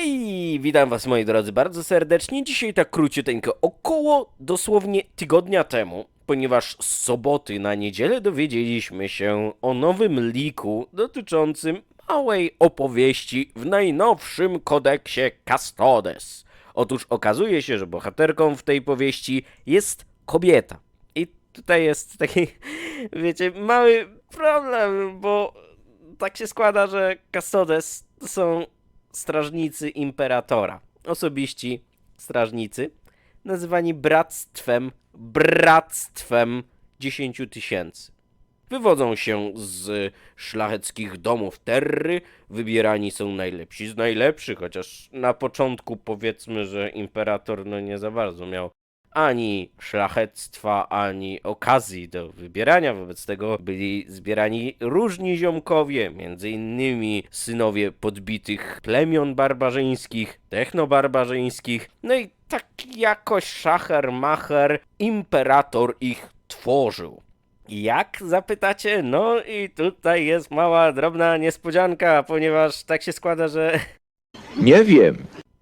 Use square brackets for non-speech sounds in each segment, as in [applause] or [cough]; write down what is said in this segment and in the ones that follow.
Hej, witam was moi drodzy bardzo serdecznie. Dzisiaj tak króciuteńko, około dosłownie tygodnia temu, ponieważ z soboty na niedzielę dowiedzieliśmy się o nowym liku dotyczącym małej opowieści w najnowszym kodeksie Custodes. Otóż okazuje się, że bohaterką w tej powieści jest kobieta. I tutaj jest taki, [laughs] wiecie, mały problem, bo tak się składa, że Custodes to są strażnicy imperatora. Osobiści strażnicy, nazywani bractwem, bractwem 10 tysięcy. Wywodzą się z szlacheckich domów Terry, wybierani są najlepsi z najlepszych, chociaż na początku powiedzmy, że imperator no nie za bardzo miał ani szlachectwa, ani okazji do wybierania. Wobec tego byli zbierani różni ziomkowie, między innymi synowie podbitych plemion barbarzyńskich, technobarbarzyńskich. No i tak jakoś szacher macher imperator ich tworzył. Jak zapytacie? No i tutaj jest mała, drobna niespodzianka, ponieważ tak się składa, że Nie wiem.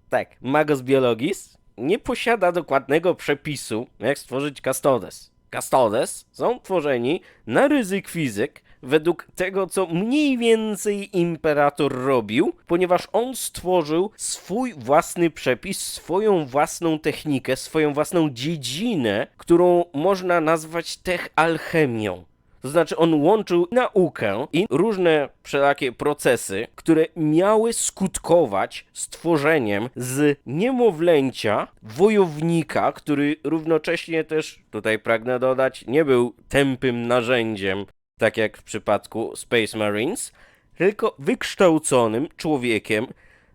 tak, Magos Biologis nie posiada dokładnego przepisu, jak stworzyć Custodes. Custodes są tworzeni na ryzyk fizyk według tego, co mniej więcej imperator robił, ponieważ on stworzył swój własny przepis, swoją własną technikę, swoją własną dziedzinę, którą można nazwać tech alchemią. To znaczy on łączył naukę i różne wszelakie procesy, które miały skutkować stworzeniem z niemowlęcia wojownika, który równocześnie też, tutaj pragnę dodać, nie był tępym narzędziem, tak jak w przypadku Space Marines, tylko wykształconym człowiekiem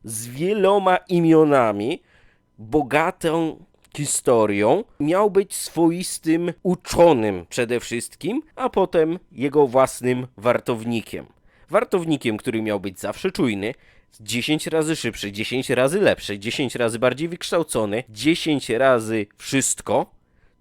z wieloma imionami, bogatą historią, miał być swoistym uczonym przede wszystkim, a potem jego własnym wartownikiem. Wartownikiem, który miał być zawsze czujny, 10 razy szybszy, 10 razy lepszy, 10 razy bardziej wykształcony, 10 razy wszystko,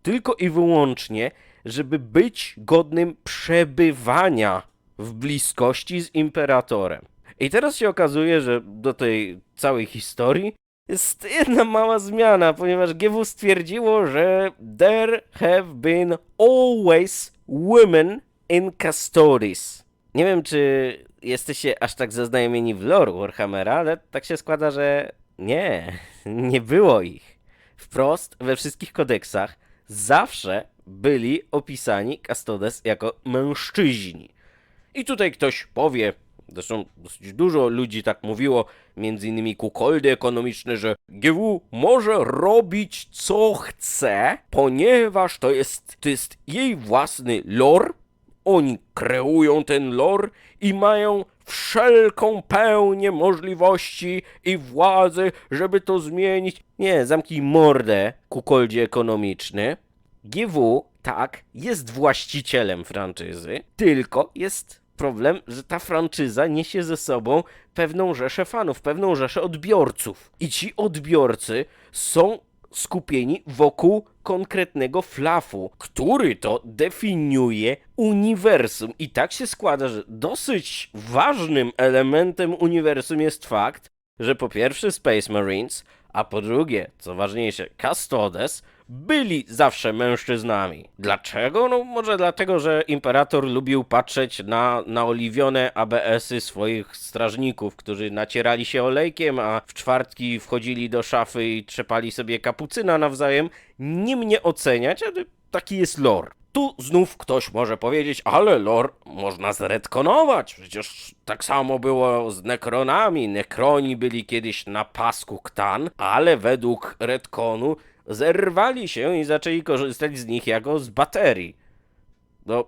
tylko i wyłącznie, żeby być godnym przebywania w bliskości z imperatorem. I teraz się okazuje, że do tej całej historii jest jedna mała zmiana, ponieważ GW stwierdziło, że there have been always women in Custodes. Nie wiem, czy jesteście aż tak zaznajomieni w lore Warhammera, ale tak się składa, że nie, [laughs] nie było ich. Wprost we wszystkich kodeksach zawsze byli opisani Custodes jako mężczyźni. I tutaj ktoś powie, zresztą dosyć dużo ludzi tak mówiło, między innymi kukoldy ekonomiczne, że GW może robić co chce, ponieważ to jest, to jest jej własny lore, oni kreują ten lore i mają wszelką pełnię możliwości i władzy, żeby to zmienić. Nie, zamknij mordę, kukoldzie ekonomiczny. GW, tak, jest właścicielem franczyzy, tylko jest problem, że ta franczyza niesie ze sobą pewną rzeszę fanów, pewną rzeszę odbiorców. I ci odbiorcy są skupieni wokół konkretnego flafu, który to definiuje uniwersum. I tak się składa, że dosyć ważnym elementem uniwersum jest fakt, że po pierwsze Space Marines, a po drugie, co ważniejsze, Custodes, byli zawsze mężczyznami. Dlaczego? No może dlatego, że imperator lubił patrzeć na naoliwione ABS-y swoich strażników, którzy nacierali się olejkiem, a w czwartki wchodzili do szafy i trzepali sobie kapucyna nawzajem. Nie mnie oceniać, ale taki jest lore. Tu znów ktoś może powiedzieć, ale lore można zretkonować. Przecież tak samo było z nekronami. Nekroni byli kiedyś na pasku Ktan, ale według retkonu zerwali się i zaczęli korzystać z nich jako z baterii. No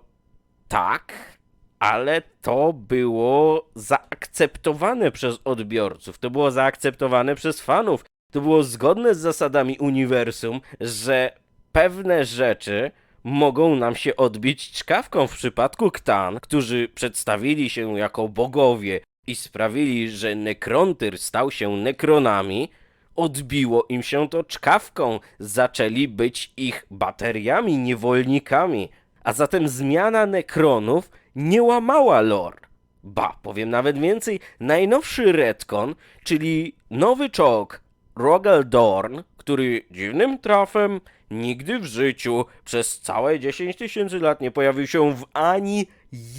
tak, ale to było zaakceptowane przez odbiorców, to było zaakceptowane przez fanów. To było zgodne z zasadami uniwersum, że pewne rzeczy mogą nam się odbić czkawką w przypadku Ktan, którzy przedstawili się jako bogowie i sprawili, że Nekrontyr stał się Nekronami, odbiło im się to czkawką, zaczęli być ich bateriami, niewolnikami. A zatem zmiana Nekronów nie łamała lore. Ba, powiem nawet więcej, najnowszy retcon, czyli nowy czołg Rogel Dorn, który dziwnym trafem nigdy w życiu przez całe 10 tysięcy lat nie pojawił się w ani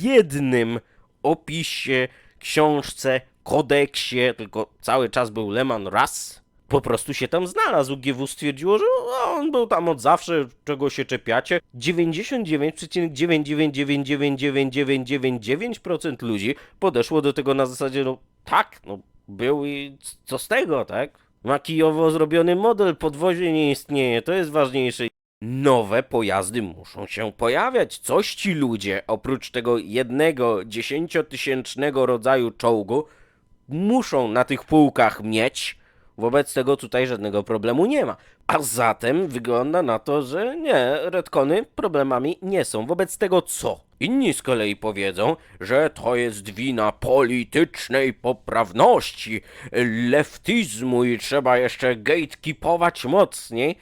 jednym opisie, książce, kodeksie, tylko cały czas był Leman raz. Po prostu się tam znalazł. GW stwierdziło, że on był tam od zawsze, czego się czepiacie. 99,9999999% ludzi podeszło do tego na zasadzie, no tak, no był i co z tego, tak? Makijowo zrobiony model, podwozie nie istnieje, to jest ważniejsze. Nowe pojazdy muszą się pojawiać. Coś ci ludzie, oprócz tego jednego dziesięciotysięcznego rodzaju czołgu, muszą na tych półkach mieć. Wobec tego tutaj żadnego problemu nie ma. A zatem wygląda na to, że nie, redkony problemami nie są. Wobec tego co? Inni z kolei powiedzą, że to jest wina politycznej poprawności, leftyzmu i trzeba jeszcze gatekeepować mocniej.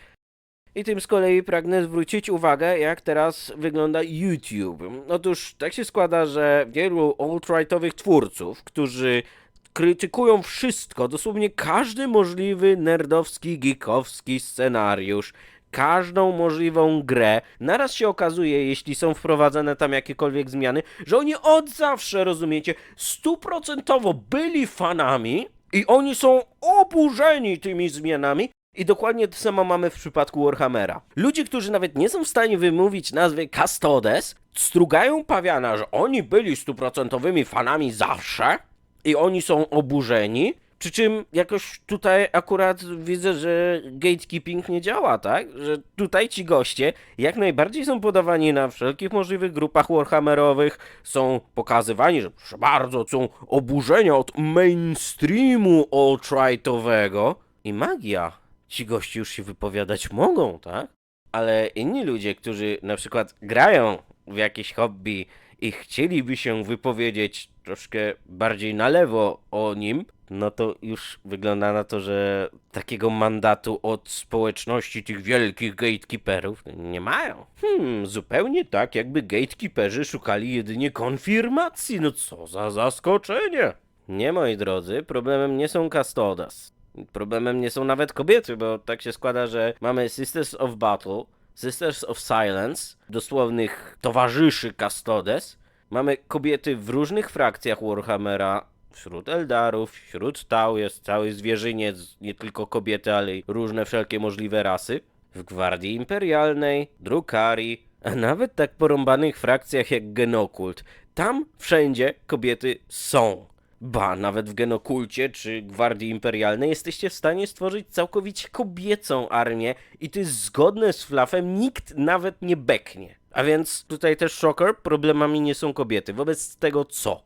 I tym z kolei pragnę zwrócić uwagę, jak teraz wygląda YouTube. Otóż tak się składa, że wielu alt-rightowych twórców, którzy krytykują wszystko, dosłownie każdy możliwy nerdowski, geekowski scenariusz, każdą możliwą grę, naraz się okazuje, jeśli są wprowadzane tam jakiekolwiek zmiany, że oni od zawsze, rozumiecie, stuprocentowo byli fanami i oni są oburzeni tymi zmianami, i dokładnie to samo mamy w przypadku Warhammera. Ludzie, którzy nawet nie są w stanie wymówić nazwy Custodes, strugają pawiana, że oni byli stuprocentowymi fanami zawsze i oni są oburzeni. Przy czym jakoś tutaj akurat widzę, że gatekeeping nie działa, tak? Że tutaj ci goście jak najbardziej są podawani na wszelkich możliwych grupach warhammerowych, są pokazywani, że proszę bardzo, są oburzenia od mainstreamu alt-rightowego i magia. Ci goście już się wypowiadać mogą, tak? Ale inni ludzie, którzy na przykład grają w jakieś hobby i chcieliby się wypowiedzieć troszkę bardziej na lewo o nim, no to już wygląda na to, że takiego mandatu od społeczności tych wielkich gatekeeperów nie mają. Hmm, zupełnie tak, jakby gatekeeperzy szukali jedynie konfirmacji. No co za zaskoczenie! Nie, moi drodzy, problemem nie są custodas. Problemem nie są nawet kobiety, bo tak się składa, że mamy Sisters of Battle, Sisters of Silence, dosłownych towarzyszy Custodes. Mamy kobiety w różnych frakcjach Warhammera, wśród Eldarów, wśród Tau jest cały zwierzyniec, nie tylko kobiety, ale i różne wszelkie możliwe rasy. W Gwardii Imperialnej, Drukari, a nawet tak porąbanych frakcjach jak Genokult. Tam wszędzie kobiety są. Ba, nawet w Genokulcie czy Gwardii Imperialnej jesteście w stanie stworzyć całkowicie kobiecą armię i to jest zgodne z Flafem, nikt nawet nie beknie. A więc tutaj też shocker, problemami nie są kobiety. Wobec tego co?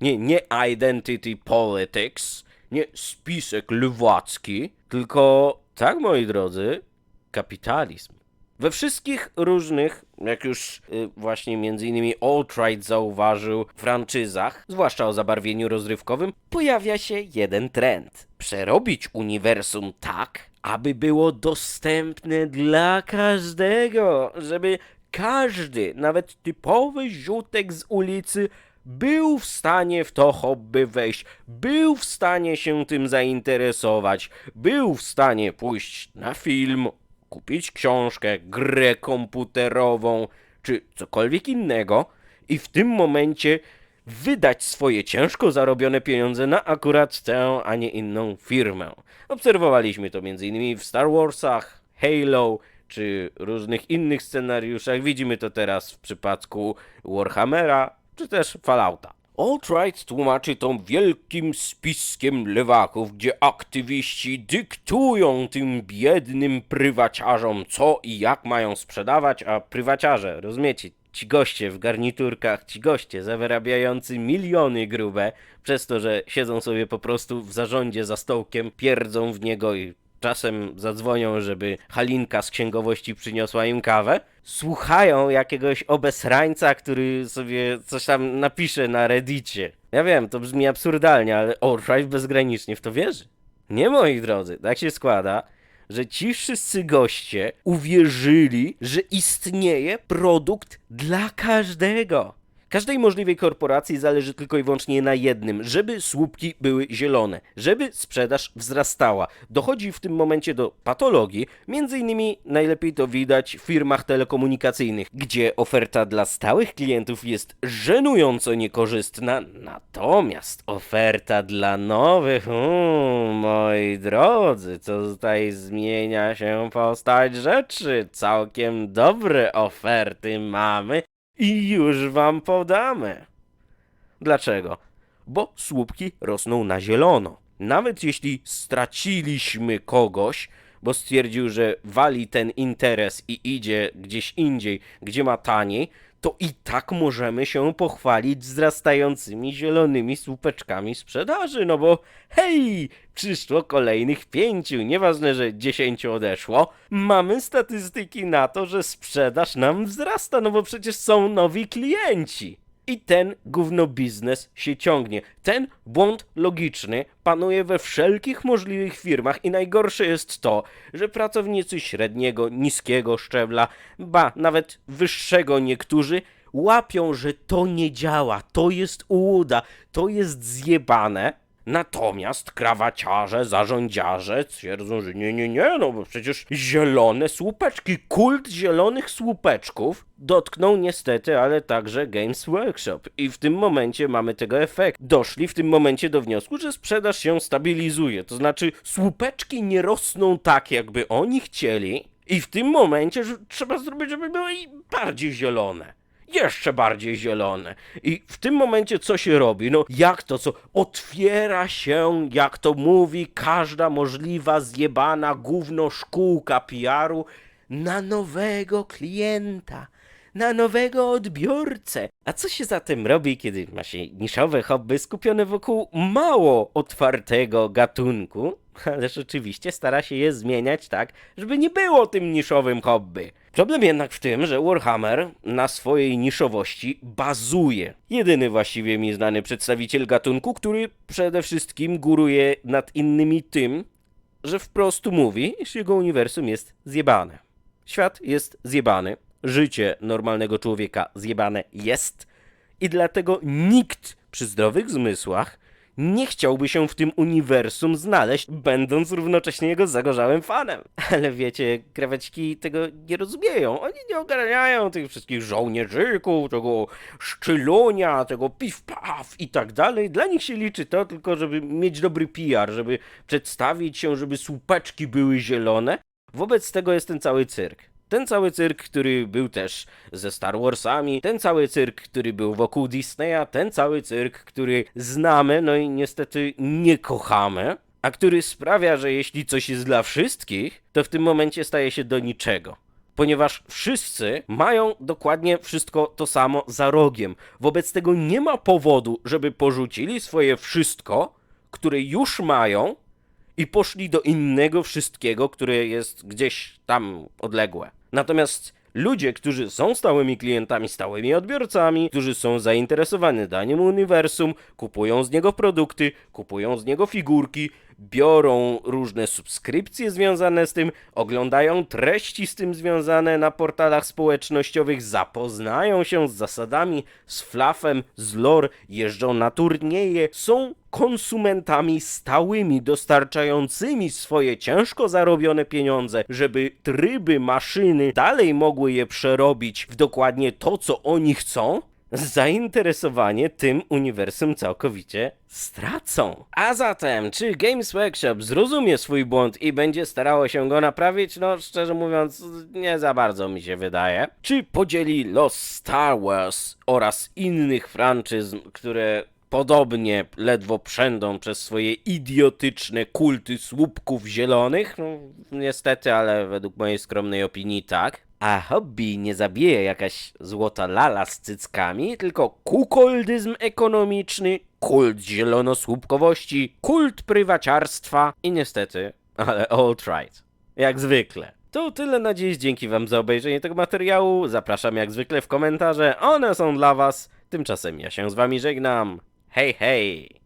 Nie, nie identity politics, nie spisek lwacki, tylko, tak moi drodzy, kapitalizm. We wszystkich różnych, jak już y, właśnie między innymi Alt-Right zauważył, franczyzach, zwłaszcza o zabarwieniu rozrywkowym, pojawia się jeden trend. Przerobić uniwersum tak, aby było dostępne dla każdego, żeby każdy, nawet typowy ziutek z ulicy, był w stanie w to hobby wejść, był w stanie się tym zainteresować, był w stanie pójść na film, kupić książkę, grę komputerową czy cokolwiek innego i w tym momencie wydać swoje ciężko zarobione pieniądze na akurat tę, a nie inną firmę. Obserwowaliśmy to m.in. w Star Warsach, Halo czy różnych innych scenariuszach. Widzimy to teraz w przypadku Warhammera czy też Fallouta. Alt-Right tłumaczy to wielkim spiskiem lewaków, gdzie aktywiści dyktują tym biednym prywaciarzom, co i jak mają sprzedawać, a prywaciarze, rozumiecie, ci goście w garniturkach, ci goście zawyrabiający miliony grube, przez to, że siedzą sobie po prostu w zarządzie za stołkiem, pierdzą w niego i czasem zadzwonią, żeby Halinka z księgowości przyniosła im kawę, słuchają jakiegoś obesrańca, który sobie coś tam napisze na reddicie. Ja wiem, to brzmi absurdalnie, ale Alt-Right bezgranicznie w to wierzy. Nie, moi drodzy, tak się składa, że ci wszyscy goście uwierzyli, że istnieje produkt dla każdego. Każdej możliwej korporacji zależy tylko i wyłącznie na jednym, żeby słupki były zielone, żeby sprzedaż wzrastała. Dochodzi w tym momencie do patologii, między innymi najlepiej to widać w firmach telekomunikacyjnych, gdzie oferta dla stałych klientów jest żenująco niekorzystna, natomiast oferta dla nowych, um, moi drodzy, to tutaj zmienia się postać rzeczy. Całkiem dobre oferty mamy i już wam podamy. Dlaczego? Bo słupki rosną na zielono. Nawet jeśli straciliśmy kogoś, bo stwierdził, że wali ten interes i idzie gdzieś indziej, gdzie ma taniej, to i tak możemy się pochwalić wzrastającymi zielonymi słupeczkami sprzedaży, no bo hej, przyszło kolejnych pięciu, nieważne, że dziesięciu odeszło, mamy statystyki na to, że sprzedaż nam wzrasta, no bo przecież są nowi klienci. I ten gówno biznes się ciągnie. Ten błąd logiczny panuje we wszelkich możliwych firmach i najgorsze jest to, że pracownicy średniego, niskiego szczebla, ba nawet wyższego niektórzy łapią, że to nie działa, to jest ułuda, to jest zjebane. Natomiast krawaciarze, zarządziarze twierdzą, że nie, nie, nie, no bo przecież zielone słupeczki, kult zielonych słupeczków dotknął niestety, ale także Games Workshop. I w tym momencie mamy tego efekt. Doszli w tym momencie do wniosku, że sprzedaż się stabilizuje. To znaczy słupeczki nie rosną tak, jakby oni chcieli. I w tym momencie trzeba zrobić, żeby były bardziej zielone jeszcze bardziej zielone. I w tym momencie co się robi? No jak to co? Otwiera się, jak to mówi każda możliwa zjebana gówno szkółka PR-u na nowego klienta. Na nowego odbiorcę. A co się zatem robi, kiedy ma się niszowe hobby skupione wokół mało otwartego gatunku? [laughs] Ale rzeczywiście stara się je zmieniać tak, żeby nie było tym niszowym hobby. Problem jednak w tym, że Warhammer na swojej niszowości bazuje. Jedyny właściwie mi znany przedstawiciel gatunku, który przede wszystkim góruje nad innymi tym, że wprost mówi, iż jego uniwersum jest zjebane. Świat jest zjebany, życie normalnego człowieka zjebane jest i dlatego nikt przy zdrowych zmysłach nie chciałby się w tym uniwersum znaleźć, będąc równocześnie jego zagorzałym fanem. [laughs] Ale wiecie, kreweczki tego nie rozumieją. Oni nie ogarniają tych wszystkich żołnierzyków, tego szczylunia, tego piw-paw i tak dalej. Dla nich się liczy to tylko, żeby mieć dobry PR, żeby przedstawić się, żeby słupeczki były zielone. Wobec tego jest ten cały cyrk. Ten cały cyrk, który był też ze Star Warsami, ten cały cyrk, który był wokół Disneya, ten cały cyrk, który znamy, no i niestety nie kochamy, a który sprawia, że jeśli coś jest dla wszystkich, to w tym momencie staje się do niczego. Ponieważ wszyscy mają dokładnie wszystko to samo za rogiem. Wobec tego nie ma powodu, żeby porzucili swoje wszystko, które już mają, i poszli do innego wszystkiego, które jest gdzieś tam odległe. Natomiast ludzie, którzy są stałymi klientami, stałymi odbiorcami, którzy są zainteresowani daniem uniwersum, kupują z niego produkty, kupują z niego figurki, biorą różne subskrypcje związane z tym, oglądają treści z tym związane na portalach społecznościowych, zapoznają się z zasadami, z flafem, z lore, jeżdżą na turnieje, są konsumentami stałymi, dostarczającymi swoje ciężko zarobione pieniądze, żeby tryby, maszyny dalej mogły je przerobić w dokładnie to, co oni chcą, zainteresowanie tym uniwersum całkowicie stracą. A zatem, czy Games Workshop zrozumie swój błąd i będzie starało się go naprawić? No, szczerze mówiąc, nie za bardzo mi się wydaje. Czy podzieli los Star Wars oraz innych franczyzm, które podobnie ledwo przędą przez swoje idiotyczne kulty słupków zielonych? No, niestety, ale według mojej skromnej opinii tak. A hobby nie zabije jakaś złota lala z cyckami, tylko kukoldyzm ekonomiczny, kult zielonosłupkowości, kult prywaciarstwa i niestety, ale alt right. Jak zwykle. To tyle na dziś, dzięki wam za obejrzenie tego materiału, zapraszam jak zwykle w komentarze, one są dla was, tymczasem ja się z wami żegnam. Hej, hej!